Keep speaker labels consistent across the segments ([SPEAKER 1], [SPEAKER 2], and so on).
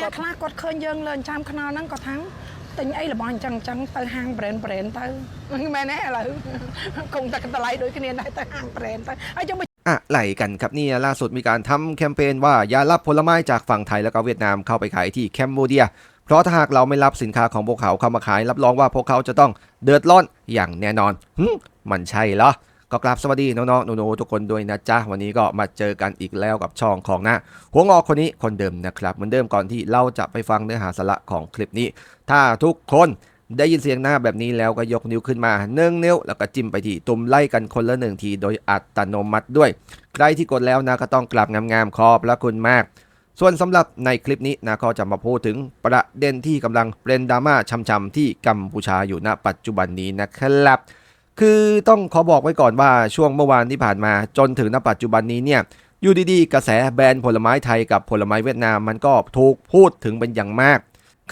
[SPEAKER 1] អ្នកខ្លះគាត់ឃើញយើងលេងចាំខ្នល់ហ្នឹងគាត់ថាំងទិញអីរបស់អញ្ចឹងអញ្ចឹងទៅហាង brand brand ទៅមែនទេឥឡូវគង់តែតម្លៃដូចគ្នាដែរទៅហាង brand ទៅហើយយើង
[SPEAKER 2] อะไรกันครับเนี่ยล่าสุดมีการทำแคมเปญว่าอย่ารับผลไม้จากฝั่งไทยแล้วก็เวียดนามเข้าไปขายที่แคมโบเดีย เพราะถ้าหากเราไม่รับสินค้าของพวกเขาเข้ามาขาย รับรองว่าพวกเขาจะต้องเดือดร้อนอย่างแน่นอนหึมันใช่เหรอ ก็กราบสวัสดีน้องๆหนูๆทุกคนด้วยนะจ๊ะ วันนี้ก็มาเจอกันอีกแล้วกับช่องของนะ หัวงอคนนี้คนเดิมนะครับ เหมือนเดิมก่อนที่เราจะไปฟังเนื้อหาสาระของคลิปนี้ ถ้าทุกคนได้ยินเสียงหน้าแบบนี้แล้วก็ยกนิ้วขึ้นมาหนึ่งนิ้ว แล้วก็จิ้มไปที่ตุ่มไล่กันคนละหนึ่งทีโดยอัตโนมัติด้วย ใครที่กดแล้วนะก็ต้องกลับงามๆขอบพระคุณมาก ส่วนสำหรับในคลิปนี้นะก็จะมาพูดถึงประเด็นที่กำลังเป็นดราม่าช่ำๆที่กัมพูชาอยู่ณปัจจุบันนี้นะครับ คือต้องขอบอกไว้ก่อนว่าช่วงเมื่อวานที่ผ่านมาจนถึงณปัจจุบันนี้เนี่ยอยู่ดีๆ กระแสแบรนด์ผลไม้ไทยกับผลไม้เวียดนามมันก็ถูกพูดถึงเป็นอย่างมาก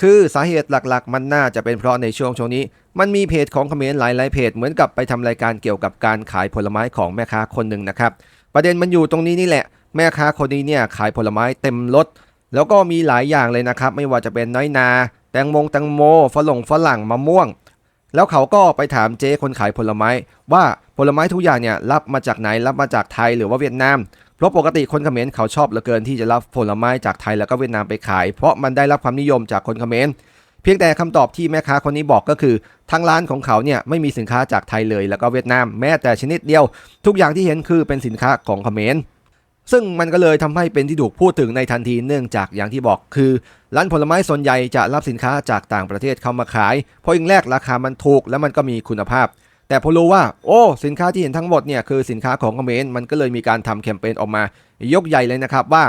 [SPEAKER 2] คือสาเหตุหลักๆ มันน่าจะเป็นเพราะในช่วงช่วงนี้ มันมีเพจของเขมรหลายๆเพจเหมือนกับไปทำรายการเกี่ยวกับการขายผลไม้ของแม่ค้าคนหนึ่งนะครับ ประเด็นมันอยู่ตรงนี้นี่แหละ แม่ค้าคนนี้เนี่ยขายผลไม้เต็มรถแล้วก็มีหลายอย่างเลยนะครับ ไม่ว่าจะเป็นน้อยนา แตงโมงแตงโมฝรั่งฝรั่งมะม่วง แล้วเขาก็ไปถามเจ๊คนขายผลไม้ ว่าผลไม้ทุกอย่างเนี่ยรับมาจากไหนรับมาจากไทยหรือว่าเวียดนาม เพราะปกติคนเขมรเขาชอบเหลือเกินที่จะรับผลไม้จากไทยแล้วก็เวียดนามไปขาย เพราะมันได้รับความนิยมจากคนเขมรเพียงแต่คำตอบที่แม่ค้าคนนี้บอกก็คือทางร้านของเขาเนี่ยไม่มีสินค้าจากไทยเลยแล้วก็เวียดนาม แม้แต่ชนิดเดียว ทุกอย่างที่เห็นคือเป็นสินค้าของเขมร ซึ่งมันก็เลยทำให้เป็นที่ถูกพูดถึงในทันทีเนื่องจากอย่างที่บอกคือ ร้านผลไม้ส่วนใหญ่จะรับสินค้าจากต่างประเทศเข้ามาขาย เพราะอย่างแรกราคามันถูกและมันก็มีคุณภาพ แต่พอรู้ว่า โอ้ สินค้าที่เห็นทั้งหมดเนี่ยคือสินค้าของเขมรมันก็เลยมีการทำแคมเปญออกมา ยกใหญ่เลยนะครับว่า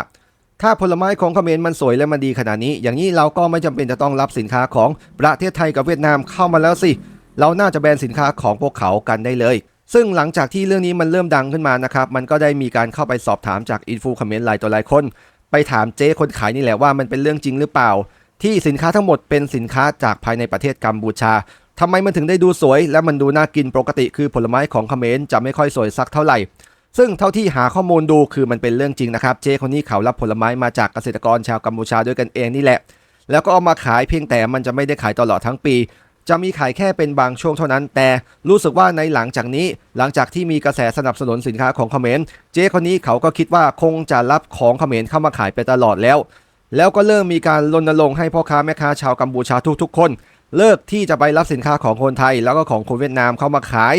[SPEAKER 2] ถ้าผลไม้ของเขมรมันสวยและมันดีขนาดนี้ อย่างนี้เราก็ไม่จำเป็นจะต้องรับสินค้าของประเทศไทยกับเวียดนามเข้ามาแล้วสิเราน่าจะแบนสินค้าของพวกเขากันได้เลย ซึ่งหลังจากที่เรื่องนี้มันเริ่มดังขึ้นมานะครับ มันก็ได้มีการเข้าไปสอบถามจากอินฟูคอมเขมรหลายต่อหลายคน ไปถามเจ๊คนขายนี่แหละว่ามันเป็นเรื่องจริงหรือเปล่า ที่สินค้าทั้งหมดเป็นสินค้าจากภายในประเทศกัมพูชาทำไมมันถึงได้ดูสวย และมันดูน่ากินปกติคือผลไม้ของเขมรจะไม่ค่อยสวยสักเท่าไหร่ ซึ่งเท่าที่หาข้อมูลดูคือมันเป็นเรื่องจริงนะครับเจ๊คนนี้เขารับผลไม้มาจากเกษตรกรชาวกัมพูชาด้วยกันเองนี่แหละ แล้วก็เอามาขายเพียงแต่มันจะไม่ได้ขายตลอดทั้งปี จะมีขายแค่เป็นบางช่วงเท่านั้น แต่รู้สึกว่าในหลังจากนี้ หลังจากที่มีกระแสสนับสนุนสินค้าของเขมรเจ๊คนนี้เขาก็คิดว่าคงจะรับของเขมรเข้ามาขายไปตลอดแล้ว แล้วก็เริ่มมีการรณรงค์ให้พ่อค้าแม่ค้าชาวกัมพูชาทุกๆ คน เลิกที่จะไปรับสินค้าของคนไทย แล้วก็ของคนเวียดนามเข้ามาขาย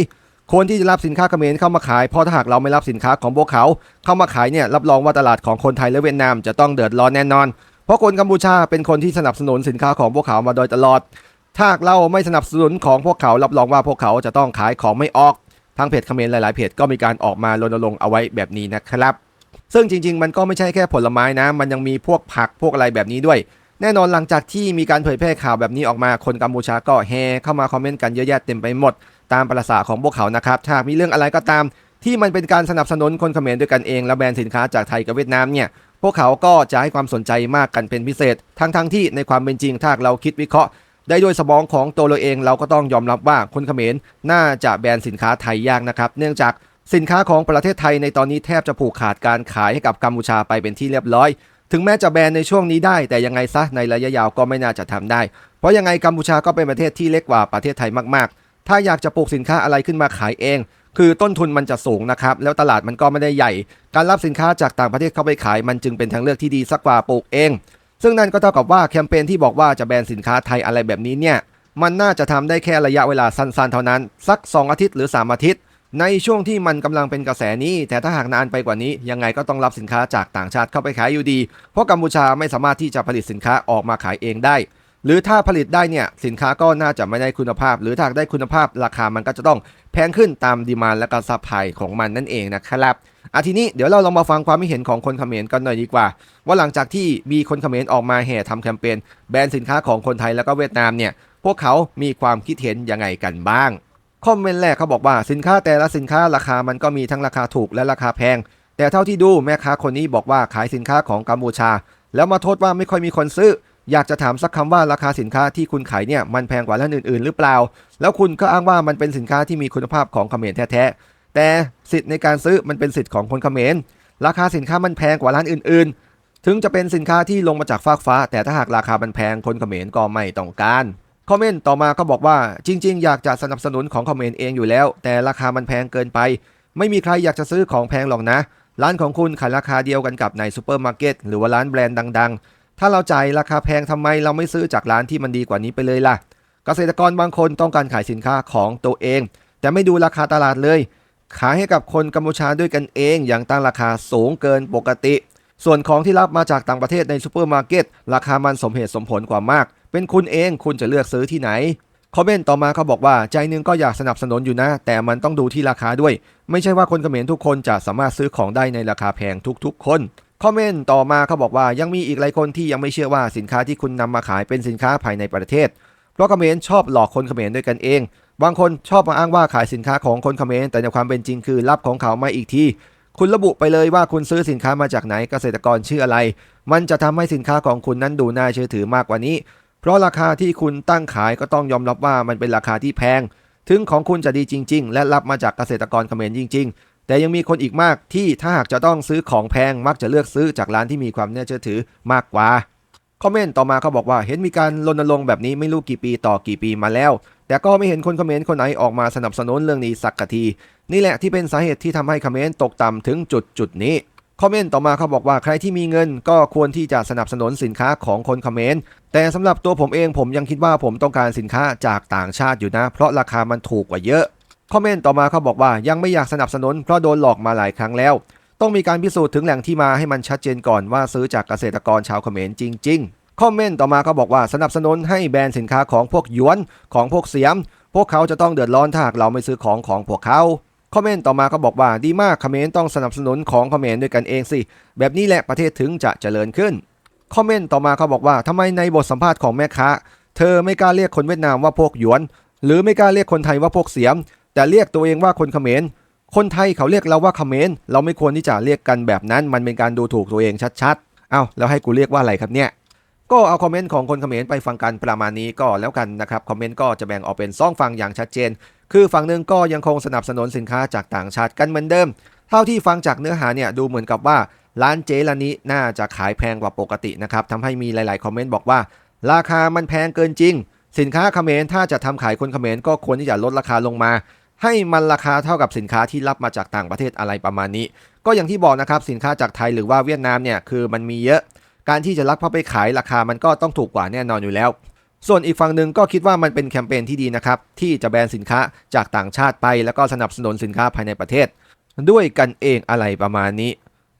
[SPEAKER 2] คนที่จะรับสินค้าเขมรเข้ามาขายเพราะถ้าหากเราไม่รับสินค้าของพวกเขา เข้ามาขายเนี่ยรับรองว่าตลาดของคนไทยและเวียดนามจะต้องเดือดร้อนแน่นอน เพราะคนกัมพูชาเป็นคนที่สนับสนุนสินค้าของพวกเขามาโดยตลอด ถ้าเราไม่สนับสนุนของพวกเขารับรองว่าพวกเขาจะต้องขายของไม่ออกทางเพจคอมเขมรหลายๆเพจก็มีการออกมารณรงค์เอาไว้แบบนี้นะครับ ซึ่งจริง ๆ มันก็ไม่ใช่แค่ผลไม้นะ มันยังมีพวกผักพวกอะไรแบบนี้ด้วย แน่นอนหลังจากที่มีการเผยแพร่ข่าวแบบนี้ออกมาคนกัมพูชาก็แฮเข้ามาคอมเมนต์กันเยอะแยะเต็มไปหมด ตามประสาของพวกเขานะครับถ้าหากมีเรื่องอะไรก็ตาม ที่มันเป็นการสนับสนุนคนเขมรด้วยกันเองและแบรนด์สินค้าจากไทยกับเวียดนามเนี่ยพวกเขาก็จะให้ความสนใจมากกันเป็นพิเศษ ทั้งๆที่ในความเป็นจริงถ้าเราคิดวิเคราะห์ ได้ด้วยสมองของตัวเราเองเราก็ต้องยอมรับว่าคนเขมรน่าจะแบนสินค้าไทยยากนะครับ เนื่องจากสินค้าของประเทศไทยในตอนนี้แทบจะผูกขาดการขายให้กับกัมพูชาไปเป็นที่เรียบร้อย ถึงแม้จะแบนในช่วงนี้ได้ แต่ยังไงซะในระยะยาวก็ไม่น่าจะทำได้ เพราะยังไงกัมพูชาก็เป็นประเทศที่เล็กกว่าประเทศไทยมากๆ ถ้าอยากจะปลูกสินค้าอะไรขึ้นมาขายเอง คือต้นทุนมันจะสูงนะครับ แล้วตลาดมันก็ไม่ได้ใหญ่ การรับสินค้าจากต่างประเทศเข้าไปขายมันจึงเป็นทางเลือกที่ดีสักกว่าปลูกเอง ซึ่งนั่นก็เท่ากับว่าแคมเปญที่บอกว่าจะแบนสินค้าไทยอะไรแบบนี้เนี่ยมันน่าจะทำได้แค่ระยะเวลาสั้นๆ เท่านั้น สัก 2 อาทิตย์หรือ 3 อาทิตย์ ในช่วงที่มันกำลังเป็นกระแสนี้ แต่ถ้าหากนานไปกว่านี้ ยังไงก็ต้องรับสินค้าจากต่างชาติเข้าไปขายอยู่ดี เพราะกัมพูชาไม่สามารถที่จะผลิตสินค้าออกมาขายเองได้ หรือถ้าผลิตได้เนี่ยสินค้าก็น่าจะไม่ได้คุณภาพ หรือถ้าได้คุณภาพราคามันก็จะต้องแพงขึ้นตามดีมานและก็ซัพพลายของมันนั่นเองนะครับอาทีนี้เดี๋ยวเราลองมาฟังความคิดเห็นของคนเขมรกันหน่อยดีกว่า ว่าหลังจากที่มีคนเขมรออกมาแห่ทำแคมเปญแบนสินค้าของคนไทยแล้วก็เวียดนามเนี่ยพวกเขามีความคิดเห็นยังไงกันบ้างคอมเมนต์แรกเขาบอกว่าสินค้าแต่ละสินค้าราคามันก็มีทั้งราคาถูกและราคาแพง แต่เท่าที่ดูแม่ค้าคนนี้บอกว่าขายสินค้าของกัมพูชา แล้วมาโทษว่าไม่ค่อยมีคนซื้อ อยากจะถามสักคำว่าราคาสินค้าที่คุณขายเนี่ยมันแพงกว่าร้านอื่นๆ หรือเปล่า แล้วคุณก็อ้างว่ามันเป็นสินค้าที่มีคุณภาพของเขมรแท้ๆ แต่สิทธิ์ในการซื้อมันเป็นสิทธิ์ของคนเขมร ราคาสินค้ามันแพงกว่าร้านอื่นๆ ถึงจะเป็นสินค้าที่ลงมาจากฟากฟ้า แต่ถ้าหากราคามันแพงคนเขมรก็ไม่ต้องการคอมเมนต์ต่อมาก็บอกว่าจริง ๆ อยากจะสนับสนุนของคอมเมนต์เองอยู่แล้ว แต่ราคามันแพงเกินไป ไม่มีใครอยากจะซื้อของแพงหรอกนะ ร้านของคุณขายราคาเดียวกันกับในซูเปอร์มาร์เก็ตหรือว่าร้านแบรนด์ดัง ๆ ถ้าเราจ่ายราคาแพงทำไมเราไม่ซื้อจากร้านที่มันดีกว่านี้ไปเลยล่ะ เกษตรกรบางคนต้องการขายสินค้าของตัวเอง แต่ไม่ดูราคาตลาดเลย ขายให้กับคนกัมพูชาด้วยกันเอง อย่างตั้งราคาสูงเกินปกติ ส่วนของที่รับมาจากต่างประเทศในซูเปอร์มาร์เก็ตราคามันสมเหตุสมผลกว่ามาก เป็นคุณเองคุณจะเลือกซื้อที่ไหนคอมเมนต์ต่อมาเขาบอกว่าใจหนึงก็อยากสนับสนุนอยู่นะ แต่มันต้องดูที่ราคาด้วย ไม่ใช่ว่าคนเขมรทุกคนจะสามารถซื้อของได้ในราคาแพงทุกๆ คน คอมเมนต์ต่อมาเขาบอกว่ายังมีอีกหลายคนที่ยังไม่เชื่อว่าสินค้าที่คุณนำมาขายเป็นสินค้าภายในประเทศ เพราะเขมรชอบหลอกคนเขมรด้วยกันเอง บางคนชอบมาอ้างว่าขายสินค้าของคนเขมรแต่ในความเป็นจริงคือรับของเขามาอีกทีคุณระบุไปเลยว่าคุณซื้อสินค้ามาจากไหนเกษตรกรชื่ออะไร มันจะทำให้สินค้าของคุณนั้นดูน่าเชื่อถือมากกว่านี้ เพราะราคาที่คุณตั้งขายก็ต้องยอมรับว่ามันเป็นราคาที่แพง ถึงของคุณจะดีจริง ๆ และรับมาจากเกษตรกรเขมรจริง ๆ แต่ยังมีคนอีกมากที่ถ้าหากจะต้องซื้อของแพงมักจะเลือกซื้อจากร้านที่มีความน่าเชื่อถือมากกว่าคอมเมนต์ต่อมาเขาบอกว่าเห็นมีการรณรงค์แบบนี้ไม่รู้กี่ปีต่อกี่ปีมาแล้ว แต่ก็ไม่เห็นคนคอมเมนต์คนไหนออกมาสนับสนุนเรื่องนี้สักกะที นี่แหละที่เป็นสาเหตุที่ทำให้คอมเมนต์ตกต่ำถึงจุดจุดนี้คอมเมนต์ต่อมาเขาบอกว่าใครที่มีเงินก็ควรที่จะสนับสนุนสินค้าของคนคอมเมนต์แต่สำหรับตัวผมเองผมยังคิดว่าผมต้องการสินค้าจากต่างชาติอยู่นะ เพราะราคามันถูกกว่าเยอะ คอมเมนต์ต่อมาเขาบอกว่ายังไม่อยากสนับสนุนเพราะโดนหลอกมาหลายครั้งแล้ว ต้องมีการพิสูจน์ถึงแหล่งที่มาให้มันชัดเจนก่อนว่าซื้อจากเกษตรกรชาวเขมรจริง ๆ คอมเมนต์ต่อมาเขาบอกว่าสนับสนุนให้แบรนด์สินค้าของพวกหยวนของพวกเสียม พวกเขาจะต้องเดือดร้อนถ้าหากเราไม่ซื้อของของพวกเขาคอมเมนต์ต่อมาก็บอกว่าดีมากเขมรต้องสนับสนุนของเขมรด้วยกันเองสิ แบบนี้แหละประเทศถึงจะเจริญขึ้นคอมเมนต์ต่อมาเขาบอกว่าทำไมในบทสัมภาษณ์ของแม่ค้า เธอไม่กล้าเรียกคนเวียดนามว่าพวกหยวน หรือไม่กล้าเรียกคนไทยว่าพวกเสียม แต่เรียกตัวเองว่าคนเขมร คนไทยเขาเรียกเราว่าเขมร เราไม่ควรที่จะเรียกกันแบบนั้น มันเป็นการดูถูกตัวเองชัดๆ เอ้าแล้วให้กูเรียกว่าอะไรครับเนี่ย ก็เอาคอมเมนต์ของคนเขมรไปฟังกันประมาณนี้ก็แล้วกันนะครับ คอมเมนต์ก็จะแบ่งออกเป็นสองฝั่งอย่างชัดเจน คือฝั่งหนึ่งก็ยังคงสนับสนุนสินค้าจากต่างชาติกันเหมือนเดิม เท่าที่ฟังจากเนื้อหาเนี่ยดูเหมือนกับว่าร้านเจร้านนี้น่าจะขายแพงกว่าปกตินะครับทำให้มีหลาย ๆ คอมเมนต์บอกว่า ราคามันแพงเกินจริง สินค้าเขมรถ้าจะทำขายคนเขมรก็ควรที่จะลดราคาลงมา ให้มันราคาเท่ากับสินค้าที่รับมาจากต่างประเทศอะไรประมาณนี้ ก็อย่างที่บอกนะครับสินค้าจากไทยหรือว่าเวียดนามเนี่ยคือมันมีเยอะ การที่จะรับเข้าไปขายราคามันก็ต้องถูกกว่าแน่นอนอยู่แล้ว ส่วนอีกฝั่งหนึ่งก็คิดว่ามันเป็นแคมเปญที่ดีนะครับที่จะแบนสินค้าจากต่างชาติไป แล้วก็สนับสนุนสินค้าภายในประเทศ ด้วยกันเองอะไรประมาณนี้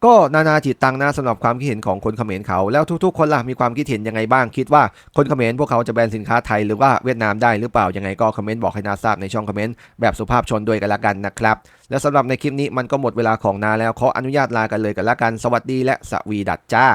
[SPEAKER 2] ก็นานาจิตตังนะสำหรับความคิดเห็นของคนเขมรเขาแล้วทุกๆ คนล่ะมีความคิดเห็นยังไงบ้าง คิดว่าคนเขมรพวกเขาจะแบนสินค้าไทยหรือว่าเวียดนามได้หรือเปล่ายังไงก็คอมเมนต์บอกให้นาทราบในช่องคอมเมนต์แบบสุภาพชนด้วยกันละกันนะครับ และสำหรับในคลิปนี้มันก็หมดเวลาของนาแล้วขออนุญาตลากันเลยกันละกันสวัสดีและสวีดัตจ้า